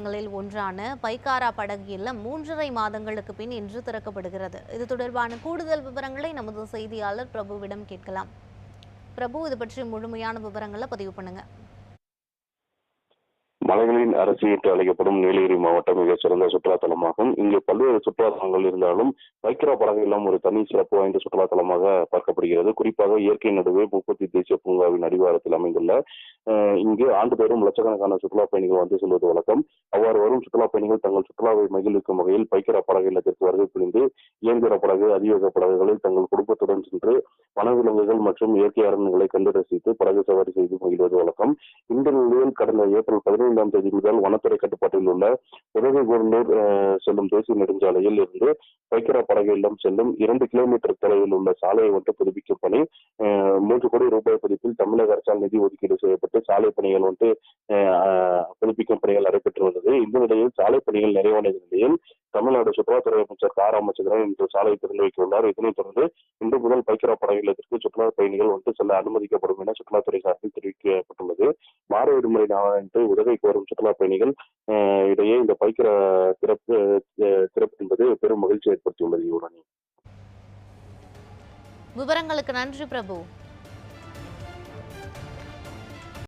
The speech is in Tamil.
ங்களில் ஒன்றான பைக்காரா படகு இல்லம் மூன்றரை மாதங்களுக்கு பின் இன்று திறக்கப்படுகிறது. இது தொடர்பான கூடுதல் விவரங்களை நமது செய்தியாளர் பிரபுவிடம் கேட்கலாம். பிரபு இது பற்றி முழுமையான விவரங்களை பதிவு பண்ணுங்க. மலைகளின் அரசு என்று அழைக்கப்படும் நீலகிரி மாவட்டம் மிக சிறந்த சுற்றுலாத்தலமாகும். இங்கு பல்வேறு சுற்றுலா தலங்கள் இருந்தாலும் வைக்கிரா படகு எல்லாம் ஒரு தனி சிறப்பு வாய்ந்த சுற்றுலாத்தலமாக பார்க்கப்படுகிறது. குறிப்பாக இயற்கை நடுவே பூப்பத்தி தேசிய பூங்காவின் அடிவாரத்தில் அமைந்துள்ள அஹ், இங்கு ஆண்டுதோறும் லட்சக்கணக்கான சுற்றுலா பயணிகள் வந்து செல்வது வழக்கம். வரும் சுற்றுலா பயணிகள் தங்கள் சுற்றுலாவை மகிழ்விக்கும் வகையில் பைக்கிரா படகு இல்லத்திற்கு வருகை புரிந்து இயந்திர படகு அதிவேக படகுகளில் தங்கள் குடும்பத்துடன் சென்று வனவிலங்குகள் மற்றும் இயற்கை அரண்களை கண்டு ரசித்து படகு சவாரி செய்து மகிழ்வது வழக்கம். இந்த நிலையில் கடந்த ஏப்ரல் பதினைந்தாம் தேதி முதல் வனத்துறை கட்டுப்பாட்டில் உள்ள உதவி கூர்ந்தூர் செல்லும் தேசிய நெடுஞ்சாலையில் இருந்து பைக்கரா படகு இல்லம் செல்லும் இரண்டு கிலோமீட்டர் தொலைவில் உள்ள சாலையை வந்து புதுப்பிக்கும் பணி மூன்று கோடி ரூபாய் பதிப்பில் தமிழக அரசால் நிதி ஒதுக்கீடு செய்யப்பட்டு சாலை பணிகள் வந்து புதுப்பிக்கும் பணிகள் நடைபெற்று வந்தது இந்த நிலையில் சாலை பணிகள் நிறைவடைந்த நிலையில் தமிழ்நாடு சுற்றுலாத்துறை அமைச்சர் கார் ராமச்சந்திரன் இன்று சாலை திறந்து வைத்துள்ளார். இதனைத் தொடர்ந்து இன்று முதல் பைக்கரா படகு இல்லத்திற்கு சுற்றுலா பயணிகள் வந்து செல்ல அனுமதிக்கப்படும் என சுற்றுலாத்துறை சார்பில் தெரிவிக்கப்பட்டுள்ளது. மாற விடுமுறை நாளன்று உதவி கோரும் சுற்றுலா பயணிகள் இடையே இந்த பைக்கரா திறப்பு திறப்பு என்பது பெரும் மகிழ்ச்சி ஏற்படுத்தியுள்ளது. யுவராணி. விவரங்களுக்கு நன்றி பிரபு.